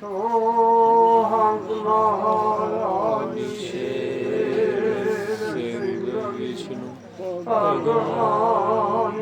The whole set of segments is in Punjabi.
ਸੋਹੰਗ ਮਹਾਰਾਜ ਸ਼ੇਰ ਸਿੰਘ ਵਿਸ਼ਨੂੰ ਭਗਵਾਨ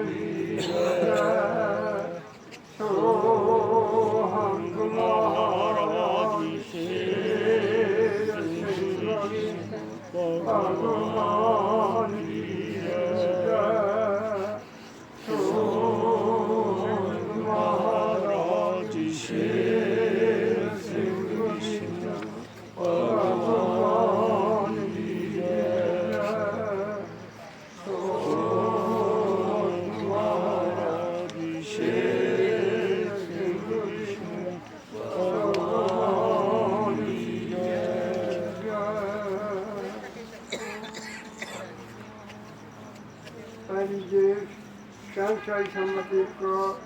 ਸ਼ੰਸ਼ਾਈ ਸੰਮਤੀ ਕੋ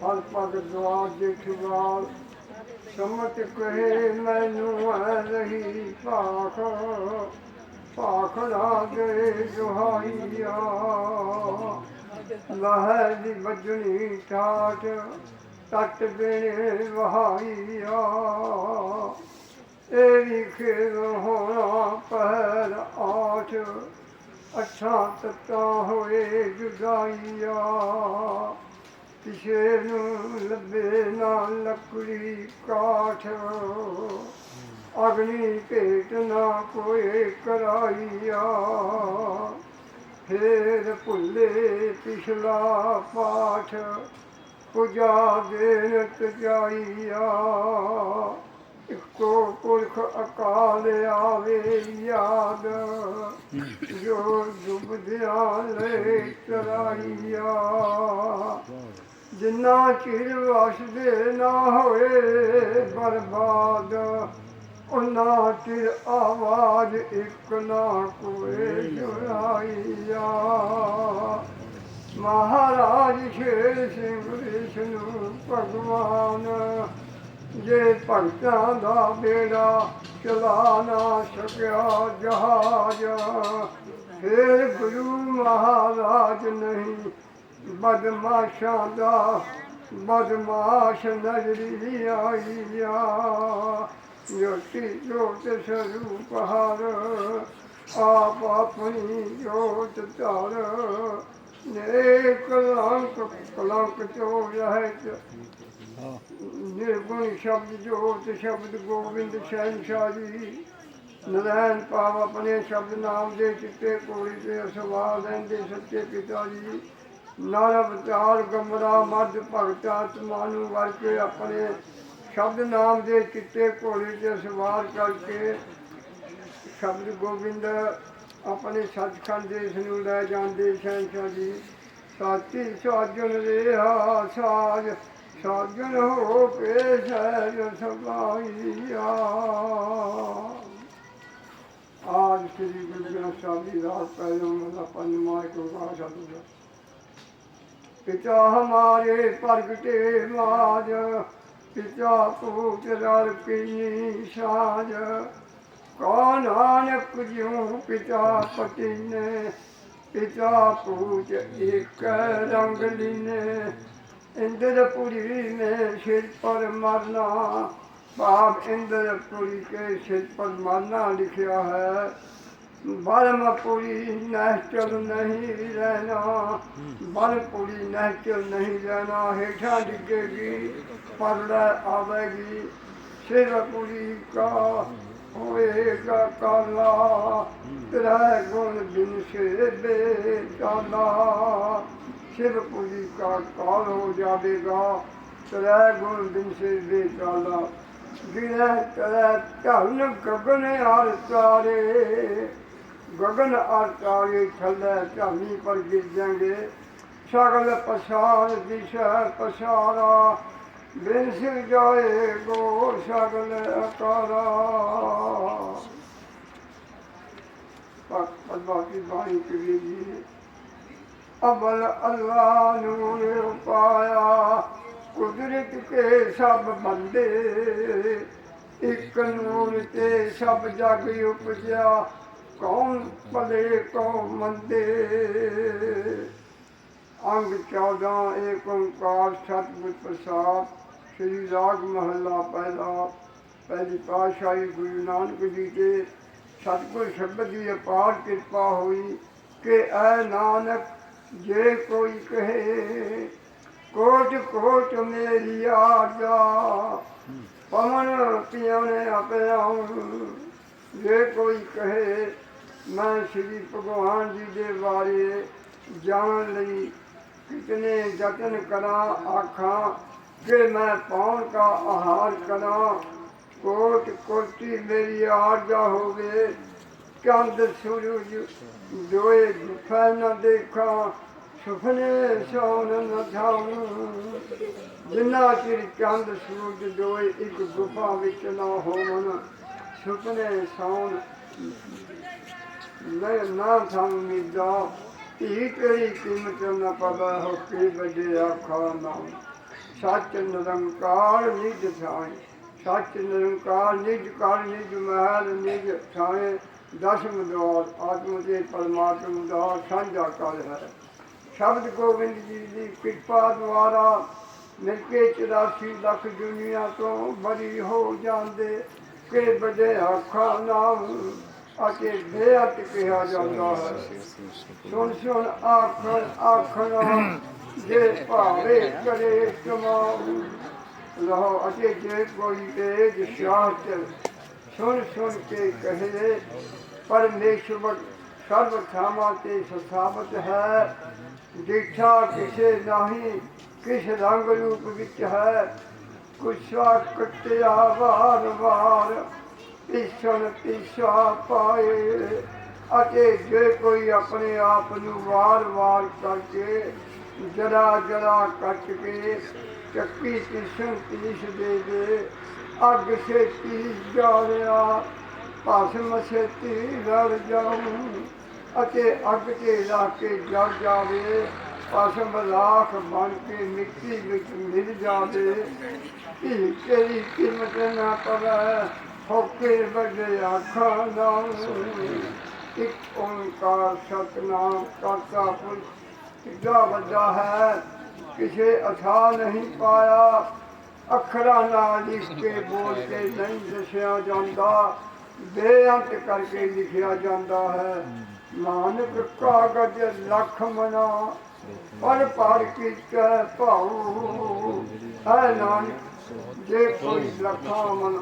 ਹਰ ਪਗ ਦਵਾਰ ਦੇਖਵਾਲ ਸੰਮਤ ਕਹੇ, ਮੈਨੂੰ ਆ ਰਹੀ ਭਾਖ ਭਾਖ ਲਾ ਦੇ ਦੁਹਾਈਆ ਲਹਿ ਦੀ ਵੱਜਣੀ ਠਾਠ, ਤਟ ਬੇਣੇ ਵਹਾਈਆ। ਇਹ ਵੀ ਖੇਰ ਹੋਣਾ, ਪਹਿਲ ਆਠ ਅੱਛਾ ਤਤਾ ਹੋਏ ਜੁਦਾਈਆ। ਕਿਸੇ ਨੂੰ ਲੱਭੇ ਨਾ ਲੱਕੜੀ ਕਾਠ। ਅਗਨੀ ਭੇਟ ਨਾ ਕੋਈ ਕਰਾਈਆ। ਫੇਰ ਭੁੱਲੇ ਪਿਛਲਾ ਪਾਠ। ਪੂਜਾ ਦੇਨ ਤਜਾਈਆ। ਇੱਕੋ ਪੁਰਖ ਅਕਾਲ ਆਵੇ ਯਾਦ, ਜੋ ਜੁਬਦਿਆਂ ਲੈ ਚਰਾਈਆ। ਜਿੰਨਾ ਚਿਰ ਵਸਦੇ ਨਾ ਹੋਏ ਬਰਬਾਦ ਉਹਨਾਂ ਚਿਰ ਆਵਾਜ਼ ਇੱਕ ਨਾ ਕੋਏ ਸੁਣਾਈਆ ਮਹਾਰਾਜ ਸ਼ੇਰ ਸਿੰਘ ਵਿਸ਼ਨੂੰ ਭਗਵਾਨ ਜੇ ਭਗਤਾਂ ਦਾ ਬੇੜਾ ਚਲਾ ਨਾ ਸਕਿਆ ਜਹਾਜ, ਫੇਰ ਗੁਰੂ ਮਹਾਰਾਜ ਨਹੀਂ ਬਦਮਾਸ਼ਾਂ ਦਾ ਬਦਮਾਸ਼ ਨਜ਼ਰੀ ਆਈਆ। ਜੋਤੀ ਜੋਤ ਸਰੂਪ ਹਰ ਆਪ ਆਪਣੀ ਜੋਤ ਧਰ। ਨੇ ਕਲੰਕ ਕਲੰਕ ਚੋ ਰਹਿਤ ਨਿਰਗੁਣ ਸ਼ਬਦ ਜੋਤ, ਸ਼ਬਦ ਗੋਬਿੰਦ ਸ਼ਹਿਨਸ਼ਾਹ ਜੀ। ਨਰੈਣ ਪਾਵ ਆਪਣੇ ਸ਼ਬਦ ਨਾਮ ਦੇ ਚਿੱਟੇ ਕੋੜੀ ਤੇ ਅਸਵਾਲ ਲੈਂਦੇ ਸੱਚੇ ਪਿਤਾ ਜੀ। ਨਰ ਵਿਚਾਰ ਗਮਰਾ ਮੱਧ ਭਗਤ ਆਤਮਾ ਨੂੰ ਵਰ ਕੇ ਆਪਣੇ ਸ਼ਬਦ ਨਾਮ ਦੇ ਚਿੱਟੇ ਕੋੜੀ ਤੇ ਸਵਾਰ ਕਰਕੇ ਸ਼ਬਦ ਗੋਬਿੰਦ ਆਪਣੇ ਸੱਚਖੰਡ ਦੇਸ਼ ਨੂੰ ਲੈ ਜਾਂਦੇ ਸ਼ਹਿਨਸ਼ਾਹ ਜੀ। ਸਾਚੀ ਸਾਜਨ ਰਿਹਾ ਸਾਜ ਸਾਜਨ ਹੋ ਕੇ ਸਹਿਜ ਸਭਾਈਆ ਆਜ ਸ੍ਰੀ ਗੁਰੂ ਗ੍ਰੰਥ ਸਾਹਿਬ ਜੀ ਰਾਤ ਪਹਿਲੋਂ ਮਦਾ ਪੰਜਵਾਂ ਇੱਕ ਸ਼ਬਦ ਪਿਤਾ ਹਮਾਰੇ ਪ੍ਰਗਟੇ ਮਾਜ, ਪਿਤਾ ਪੂਤ ਰਲ ਕੀ ਸਾਜ। ਕੋ ਨਾਨਕ ਜਿਉ ਪਿਤਾ ਪਤੀ ਨੇ ਪਿਤਾ ਪੂਜ ਇੱਕ ਰੰਗ ਲੀਨੇ। इंद्रपुरी में सिर पर मरना, बाप इंद्रपुरी के सिर पर मरना लिखा है। बरमपुरी नहचल नहीं रहना बरपुरी नहचल नहीं रहना, हेठा डिगेगी पर आवेगी। सिरपुरी का होएगा काला तेरा गुण बिन से बेचाला ਸਿਰ ਪੁਜੀ ਕਾ ਕਾਲ ਹੋ ਜਾਵੇਗਾ, ਤਰੇ ਗੁਣ ਦਿਨ ਸੇ ਦੇ ਚਾਲਾ। ਗਿਰੇ ਤਰੇ ਧਨ ਗਗਨ ਹਰ ਸਾਰੇ ਗਗਨ ਹਰ ਸਾਰੇ ਥੱਲੇ ਧਾਨੀ ਪਰ ਗਿਰ ਜਾਂਗੇ ਸਗਲ ਪਛਾਰ ਦਿਸ਼ਾ ਪਛਾਰਾ ਬਿਨ ਸਿਰ ਜਾਏ ਗੋ ਸਗਲ ਅਕਾਰਾ। ਪਤ ਪਤ ਬਾਕੀ ਬਾਣੀ ਕਵੀ ਜੀ ਅਬਲ ਅੱਲਾ ਨੂੰ ਪਾਇਆ। ਕੁਦਰਤ ਕੇ ਸਭ ਬੰਦੇ, ਇੱਕ ਨੂਰ ਤੇ ਸਭ ਜਗ ਉਪਜਿਆ। ਕੌਣ ਭਲੇ, ਕੌਣ ਮੰਦੇ। ਅੰਗ 14 ਏਕ ਓੰਕਾਰ, ਸਤਿਗੁਰ ਪ੍ਰਸਾਦ, ਸ੍ਰੀ ਰਾਗ ਮਹੱਲਾ ਪਹਿਲਾ। ਪਹਿਲੀ ਪਾਤਸ਼ਾਹੀ ਗੁਰੂ ਨਾਨਕ ਜੀ ਦੇ ਸਤਿਗੁਰ ਸ਼ਬਦ ਦੀ ਅਪਾਰ ਕਿਰਪਾ ਹੋਈ ਕਿ ਐ ਨਾਨਕ ਜੇ ਕੋਈ ਕਹੇ ਕੋਟ ਕੋਟ ਮੇਰੀ ਆਜਾ ਪਵਨ ਪਿਆਣੇ ਆਪੇ ਆਉਂ ਜੇ ਕੋਈ ਕਹੇ, ਮੈਂ ਸ੍ਰੀ ਭਗਵਾਨ ਜੀ ਦੇ ਬਾਰੇ ਜਾਣ ਲਈ ਕਿਤਨੇ ਯਤਨ ਕਰਾਂ, ਆਖਾਂ ਕਿ ਮੈਂ ਪਾਉਣ ਦਾ ਆਹਾਰ ਕਰਾਂ ਕੋਟ ਕੋਟੀ ਮੇਰੀ ਆਰਜਾ ਹੋਵੇ ਚੰਦ ਸੂਰਜ ਦੋਏ ਦੁਖਾ ਨਾ ਦੇਖਾਂ, ਸੁਪਨੇ ਸੌਣ ਨਾ ਥਾਉ ਜਿੰਨਾ ਚਿਰ ਚੰਦ ਸੂਰਜ ਦੋਏ ਇੱਕ ਗੁਫਾ ਵਿੱਚ ਨਾ ਹੋਵਨ ਸੁਪਨੇ ਸੌਣ ਮੈਂ ਨਾ ਸੰਮਿਦਾ ਇਹ ਤੇਰੀ ਕੀਮਤ ਨਾ ਪਤਾ ਹੋ ਕੇ ਵੱਡੇ ਆਖਾ ਨਾਮ ਸੱਚ ਨਿਰੰਕਾਰ ਨਿਜ ਥਾਏ, ਸੱਚ ਨਿਰੰਕਾਰ ਨਿਜ ਕਾਲ ਨਿਜ ਮਹਿਲ ਨਿਜ ਥਾਏ। ਦਸਮ ਦਵਾਰ ਆਤਮ ਦੇ ਪਰਮਾਤਮ ਦਾ ਸਾਂਝਾ ਕਰ ਹੈ। ਸ਼ਬਦ ਗੋਬਿੰਦ ਜੀ ਦੀ ਕਿਰਪਾ ਦੁਆਰਾ ਮਿਲ ਕੇ 84 ਲੱਖ ਦੁਨੀਆ ਤੋਂ ਬਰੀ ਹੋ ਜਾਂਦੇ। ਕਿ ਵੱਡੇ ਆਖਾ ਨਾਮ ਅਤੇ ਬੇਅਤ ਕਿਹਾ ਜਾਂਦਾ ਹੈ। ਸੁਣ ਸੁਣ ਆਖਣ ਆਖਣਾ ਜੇ ਭਾਵੇ ਕਰੇ ਕਮਾਉ। ਲਹੋ ਅਤੇ ਜੇ ਕੋਈ ਤੇਜ ਸ਼ਾਸਤ ਸੁਣ ਸੁਣ ਕੇ ਕਹੇ, ਪਰਮੇਸ਼ਵਰ ਸਰਬ ਥਾਵਾਂ ਤੇ ਸਥਾਪਤ ਹੈ। ਦੇਖਾ ਕਿਸੇ ਨਹੀਂ, ਕਿਸ ਰੰਗ ਰੂਪ ਵਿੱਚ ਹੈ। ਕੁਛਾ ਕਟਿਆ ਵਾਰ ਵਾਰ ਪਿਛਣ ਪਿਛਾ ਪਾਏ। ਅਤੇ ਜੇ ਕੋਈ ਆਪਣੇ ਆਪ ਨੂੰ ਵਾਰ-ਵਾਰ ਕਰਕੇ ਜਰਾ ਜਰਾ ਕੱਟ ਕੇ ਚੱਕੀ ਤਿਸਣ ਤੀਸ ਦੇ ਦੇ ਅੱਗ ਛੇਤੀ ਤੀਸ ਜਾਲਿਆ ਭਸਮ ਸੇ ਤੀ ਲੜ ਅਤੇ ਅੱਗ ਤੇ ਲਾ ਕੇ ਜਲ ਜਾਵੇ, ਭਸਮ ਰਾਖ ਬਣ ਕੇ ਮਿੱਟੀ ਵਿੱਚ ਮਿਲ ਜਾਵੇ। ਧੀ ਤੇਰੀ ਕੀਮਤ ਨਾ ਪਵੇ, ਹੋਕੇ ਵੱਡੇ ਆਖਾਂ ਨਾਮ ਇੱਕ ਓੰਕਾਰ ਸਤਨਾਮ ਕਰਤਾ ਪੁਰਖ, ਕਿੱਡਾ ਵੱਡਾ ਹੈ, ਕਿਸੇ ਅਥਾ ਨਹੀਂ ਪਾਇਆ। ਅੱਖਰਾਂ ਨਾਲ ਲਿਖ ਕੇ ਬੋਲ ਕੇ ਨਹੀਂ ਦੱਸਿਆ ਜਾਂਦਾ, ਬੇਅੰਤ ਕਰਕੇ ਲਿਖਿਆ ਜਾਂਦਾ ਹੈ। ਨਾਨਕ ਕਾਗਜ਼ ਲੱਖ ਮਨਾ, ਪਰ ਪਰ ਕੀਤਾ ਭਾਉ। ਹੈ ਨਾਨਕ, ਜੇ ਕੋਈ ਲੱਖਾਂ ਮਨ,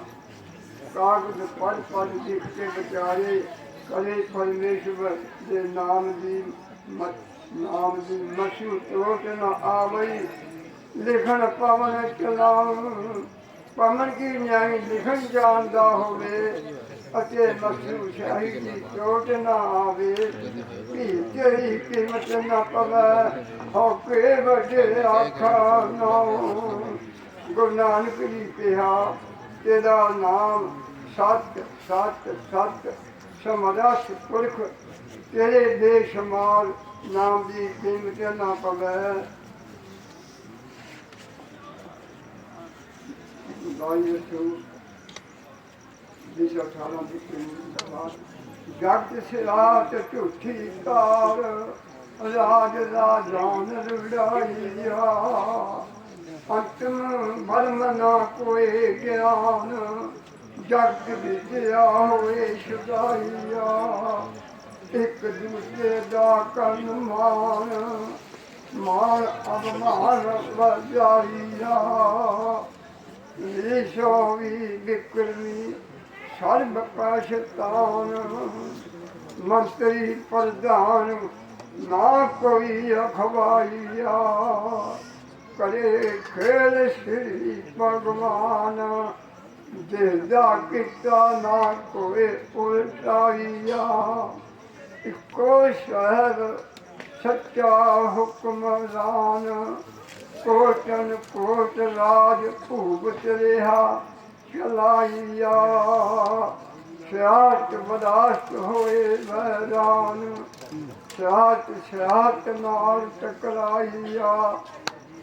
ਕਾਗਜ਼ ਪੜ ਪੜ ਲਿਖ ਕੇ ਵਿਚਾਰੇ ਕਦੇ ਪਰਮੇਸ਼ਵਰ ਦੇ ਨਾਮ ਦੀ ਨਾਮ ਦੀ ਮਸ਼ਹੂਰ ਟੋਟ ਨਾ ਆਵਈ। ਲਿਖਣ ਪਵਨ ਚਲਾਉ ਪਵਨ ਕੀ ਨਿਆਈ ਲਿਖਣ ਜਾਣਦਾ ਹੋਵੇ ਅਤੇ ਮਸ਼ਹੂਰ ਸ਼ਾਹੀ ਦੀ ਟੋਟ ਨਾ ਆਵੇ। ਵੀ ਤੇਰੀ ਕੀਮਤ ਨਾ ਪਵੇ ਹੋਕੇ ਵੱਡੇ ਆਖਾ ਨਾਉ। ਗੁਰੂ ਨਾਨਕ ਜੀ ਕਿਹਾ, ਤੇਰਾ ਨਾਮ ਸਤ ਸਤ ਸਤ, ਸਮਰਸ ਪੁਰਖ। ਤੇਰੇ ਬੇਸ਼ੁਮਾਰ ਨਾਮ ਦੀ ਕੀਮਤ ਨਾ ਪਵੇ। ਦਾਈ ਸੂ ਜਿਸ ਅਠਾਰਾਂ ਦੀ ਕੀਮਤ ਜਗਤ ਸਿਰਾਤ ਝੂਠੀ ਕਾਰ, ਰਾਜ ਰਾਜਾਨ ਰੁੜਾਈਆ ਅੰਤਮ ਬਰਮ ਨਾ ਕੋਏ ਗਿਆਨ, ਜਗ ਵਿਦਿਆ ਹੋਏ ਸ਼ੁਦਾਈਆ ਇੱਕ ਦੂਜੇ ਦਾ ਕਰਨ ਮਾਨ ਮਾਨ ਅਭਮਾਨ ਵਜਾਈਆ ਈਸ਼ੋ ਵੀ ਵਿਕਰਮੀ, ਸਰਬ ਪਾਸ਼ਤਾਨ। ਮੰਤਰੀ ਪ੍ਰਧਾਨ, ਨਾ ਕੋਈ ਅਖਵਾਈਆ। ਕਰੇ ਖੇਲ ਸ੍ਰੀ ਭਗਵਾਨ, ਜਿਹਦਾ ਕੀਤਾ ਨਾ ਕੋਈ ਉਲਟਾਈਆ। ਇੱਕੋ ਸ਼ਹਿਰ ਸੱਚਾ ਹੁਕਮਰਾਨ ਕੋਟਨ ਕੋਟ ਰਾਜ ਭੂਪ ਰਿਹਾ ਚਲਾਈਆ ਸਿਆਤ ਬਦਾਸ਼ਤ ਹੋਏ ਮੈਦਾਨ ਸਿਆਤ ਸਿਆਤ ਨਾਲ ਟਕਰਾਈਆ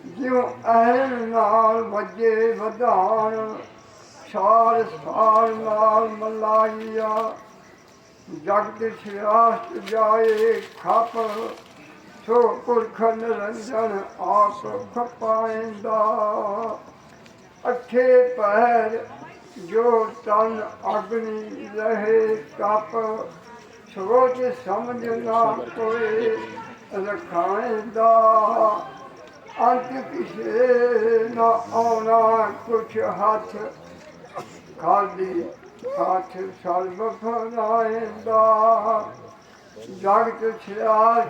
ਜਿਉ ਐਨ ਨਾਲ ਵੱਜੇ ਵਧਾਨ ਸਾਰ ਸਾਰ ਨਾਲ ਮਲਾਈਆ ਜਗਤ ਸਿਆਸਤ ਜਾਏ ਖਪ ਸੋ ਪੁਰਖ ਨਿਰੰਜਨ ਆਪ ਖਪਾਇੰਦਾ ਅੱਠੇ ਪਹਿਰ ਜੋ ਤਨ ਅਗਨੀ ਰਹੇ ਤਪ ਸੋਚ ਸਮਝ ਨਾ ਕੋਈ ਰਖਾਇਂਦਾ ਅੰਤ ਕਿਸੇ ਨਾ ਆਉਣਾ ਕੁਛ ਹੱਥ ਖਾਲੀ ਹੱਥ ਸਰਬ ਫਨਾਇਂਦਾ ਜਗਤ ਛਿਆਰ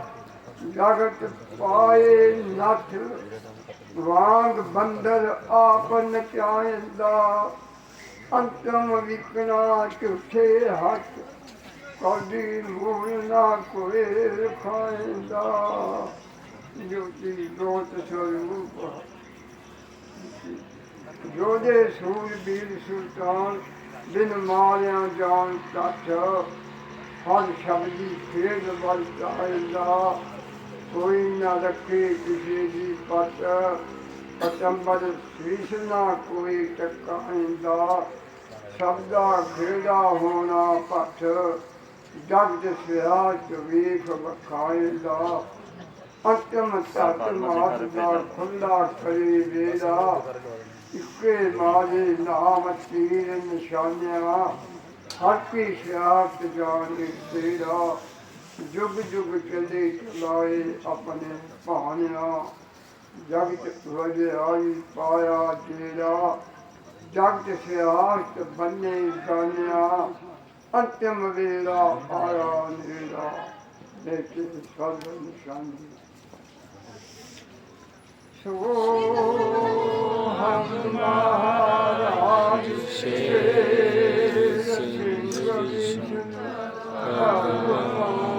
ਜਗਤ ਪਾਏ ਨੱਥ ਵਾਂਗ ਬੰਦਰ ਆਪ ਨਚਾਇਂਦਾ ਅੰਤਮ ਵਿਕਣਾ ਝੂਠੇ ਹੱਥ, ਕਦੀ ਮੂਲ ਨਾ ਕੋਈ ਰਖਾਇਂਦਾ। ਜੋਤੀ ਦੋਤ ਸਰੂਪ ਜੋਦੇ ਸੂਰ ਬੀਰ ਸੁਲਤਾਨ, ਬਿਨ ਮਾਰਿਆ ਜਾਨ ਤੱਠ ਹਰ ਸ਼ਬਦੀ ਖੇਡ ਵੱਲ ਚਾਹਿੰਦਾ। ਕੋਈ ਨਾ ਰੱਖੇ ਕਿਸੇ ਦੀ ਪਤ। ਪਤੰਬਰ ਸੀਸ ਨਾ ਕੋਈ ਟਕਾਇੰਦਾ ਸ਼ਬਦਾ ਖੇੜਾ ਹੋਣਾ ਪੱਠ। ਜਗ ਸਿਆਚ ਵੇਖ ਵਖਾਇੰਦਾ। ਅੰਤਮ ਸਤ ਮਾਤ ਦਾ ਖੁੱਲਾ ਕਰੇ ਵੇਦਾ ਇੱਕੇ ਮਾਰੇ ਨਾਮ ਤੀਰ ਨਿਸ਼ਾਨਿਆ। ਹਰ ਕੀ ਸਿਆਤ ਜਾਣੇ ਤੇਰਾ। ਜੁਗ ਜੁਗ ਚੱਲੇ ਚਲਾਏ ਆਪਣੇ ਭਾਨਿਆ ਜਗਤ ਵਜਰਾਈ ਪਾਇਆ ਜੇਰਾ ਜਗਤ ਸਿਆਸਤ ਬੰਨੇ ਜਾਣਿਆ ਅੰਤਮ ਵੇਲਾ ਆਇਆ ਨੇਰਾ ਦੇਖੇ ਸਭ ਨਿਸ਼ਾਨੀ। ਸੋ ਹਮ ਮਹਾਰਾਜ ਸੇ ਸਿੰਘ ਵਿਸ਼ਨ ਕਰਵਾ